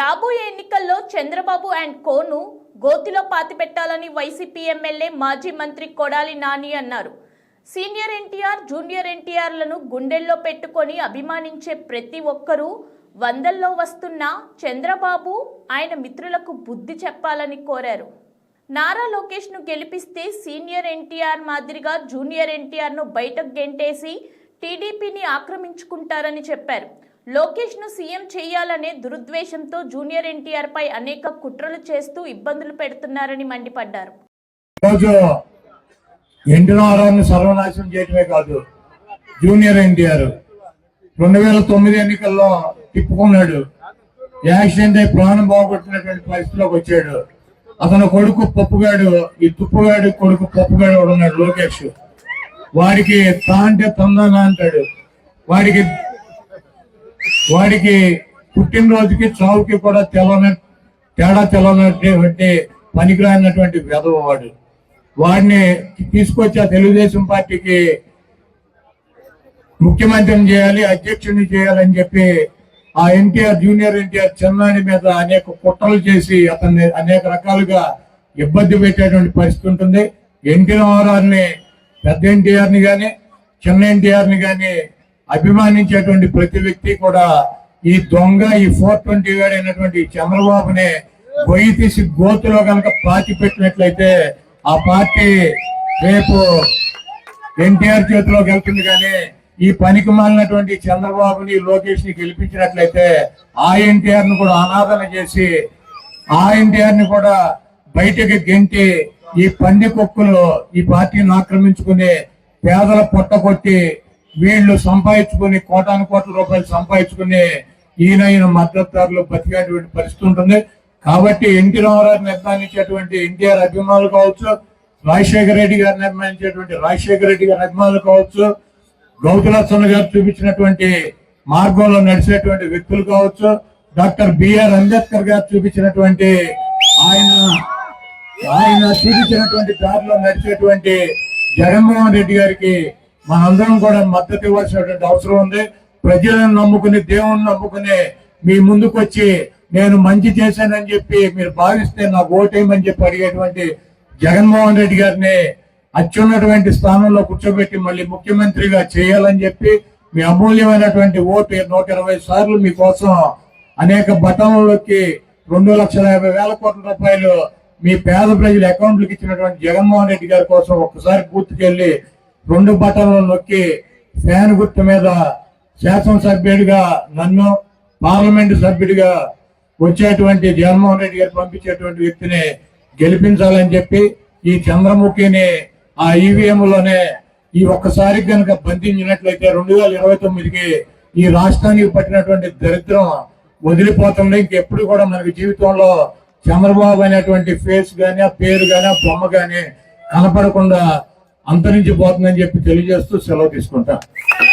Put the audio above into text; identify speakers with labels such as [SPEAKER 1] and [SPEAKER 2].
[SPEAKER 1] రాబోయే ఎన్నికల్లో చంద్రబాబు అండ్ కోను గోతిలో పాతిపెట్టాలని వైసీపీ ఎమ్మెల్యే మాజీ మంత్రి కొడాలి నాని అన్నారు. సీనియర్ ఎన్టీఆర్ జూనియర్ ఎన్టీఆర్లను గుండెల్లో పెట్టుకొని అభిమానించే ప్రతి ఒక్కరూ వందల్లో వస్తున్న చంద్రబాబు ఆయన మిత్రులకు బుద్ధి చెప్పాలని కోరారు. నారా లోకేష్ను గెలిపిస్తే సీనియర్ ఎన్టీఆర్ మాదిరిగా జూనియర్ ఎన్టీఆర్ను బయటకు గెంటేసి టీడీపీని ఆక్రమించుకుంటారని చెప్పారు. లోకేష్ను సీఎం చేయాలనే దురుద్వేషంతో జూనియర్ ఎన్టీఆర్ పై అనేక కుట్రలు చేస్తూ ఇబ్బందులు పెడుతున్నారని మండిపడ్డారు.
[SPEAKER 2] రోజు ఎన్టీఆర్ని సర్వనాశనం చేయటమే కాదు జూనియర్ ఎన్టీఆర్ రెండు వేల తొమ్మిది ఎన్నికల్లో తిప్పుకున్నాడు. యాక్సిడెంట్ అయి ప్రాణం బాగొట్టినటువంటి పరిస్థితిలోకి వచ్చాడు. అతను కొడుకు పప్పుగాడు ఈ తుప్పుగాడు కొడుకు పప్పుగాడు ఉన్నాడు లోకేష్. వాడికి తా అంటే తందానా అంటాడు. వాడికి వాడికి పుట్టినరోజుకి చావుకి కూడా తెల్లని తేడా తెల్లనటువంటి పనికిరానటువంటి వెధవ వాడు. వాడిని తీసుకొచ్చి తెలుగుదేశం పార్టీకి ముఖ్యమంత్రిని చేయాలి అధ్యక్షుడిని చేయాలని చెప్పి ఆ ఎన్టీఆర్ జూనియర్ ఎన్టీఆర్ చెన్నాని మీద అనేక కుట్రలు చేసి అతన్ని అనేక రకాలుగా ఇబ్బంది పెట్టేటువంటి పరిస్థితి ఉంటుంది. ఎన్టీ రామారావుని పెద్ద ఎన్టీఆర్ని చిన్న ఎన్టీఆర్ని అభిమానించేటువంటి ప్రతి వ్యక్తి కూడా ఈ దొంగ ఈ ఫోర్ ట్వంటీ అయినటువంటి చంద్రబాబుని గొయ్యి తీసి గోతులో కనుక పాతి పెట్టినట్లయితే ఆ పార్టీ రేపు ఎన్టీఆర్ చేతిలోకి వెళ్తుంది కానీ ఈ పనికి మాలినటువంటి చంద్రబాబుని లోకేష్ని గెలిపించినట్లయితే ఆ ఎన్టీఆర్ను కూడా అనాదన చేసి ఆ ఎన్టీఆర్ని కూడా బయటకి గెంటి ఈ పంది కుక్కలు ఈ పార్టీని ఆక్రమించుకుని పేదల పొట్ట కొట్టి వీళ్ళు సంపాదించుకుని కోటాను కోట్ల రూపాయలు సంపాదించుకుని ఈయన ఈయన మద్దతుదారులు బతికేటువంటి పరిస్థితి ఉంటుంది. కాబట్టి ఎన్టీ రామారావు నిర్మాణించేటువంటి ఎన్టీఆర్ అభిమానులు కావచ్చు రాజశేఖర రెడ్డి గారు నిర్మాణించేటువంటి రాజశేఖర రెడ్డి గారి అభిమానులు కావచ్చు గౌతులచ్చన్న గారు చూపించినటువంటి మార్గంలో నడిచేటువంటి వ్యక్తులు కావచ్చు డాక్టర్ బిఆర్ అంబేద్కర్ గారు చూపించినటువంటి ఆయన ఆయన చూపించినటువంటి దారిలో నడిచేటువంటి జగన్మోహన్ రెడ్డి గారికి మనందరం కూడా మద్దతు ఇవ్వాల్సినటువంటి అవసరం ఉంది. ప్రజలను నమ్ముకుని దేవుని నమ్ముకుని మీ ముందుకు వచ్చి నేను మంచి చేశానని చెప్పి మీరు భావిస్తే నాకు ఓటేయమని చెప్పి అడిగేటువంటి జగన్మోహన్ రెడ్డి గారిని అత్యున్నటువంటి స్థానంలో కూర్చోబెట్టి మళ్ళీ ముఖ్యమంత్రిగా చేయాలని చెప్పి మీ అమూల్యమైనటువంటి ఓటు నూట ఇరవై సార్లు మీకోసం అనేక బటన్లకి రెండు లక్షల యాభై వేల కోట్ల రూపాయలు మీ పేద ప్రజల అకౌంట్లకు ఇచ్చినటువంటి జగన్మోహన్ రెడ్డి గారి కోసం ఒక్కసారి పూర్తికెళ్ళి రెండు బటన్లు నొక్కి ఫ్యాన్ గుర్తు మీద శాసనసభ్యుడిగా నన్ను పార్లమెంటు సభ్యుడిగా వచ్చేటువంటి జగన్మోహన్ రెడ్డి గారు పంపించేటువంటి వ్యక్తిని గెలిపించాలని చెప్పి ఈ చంద్రముఖిని ఆ ఈవీఎంలోనే ఈ ఒక్కసారి కనుక బంధించినట్లయితే రెండు వేల ఇరవై తొమ్మిదికి ఈ రాష్ట్రానికి పట్టినటువంటి దరిద్రం వదిలిపోతుంది ఇంకెప్పుడు కూడా మనకి జీవితంలో చంద్రబాబు అనేటువంటి ఫేస్ గాని ఆ పేరు గాని ఆ బొమ్మ గాని కనపడకుండా అంతరించిపోతుందని చెప్పి తెలియజేస్తూ సెలవు తీసుకుంటా.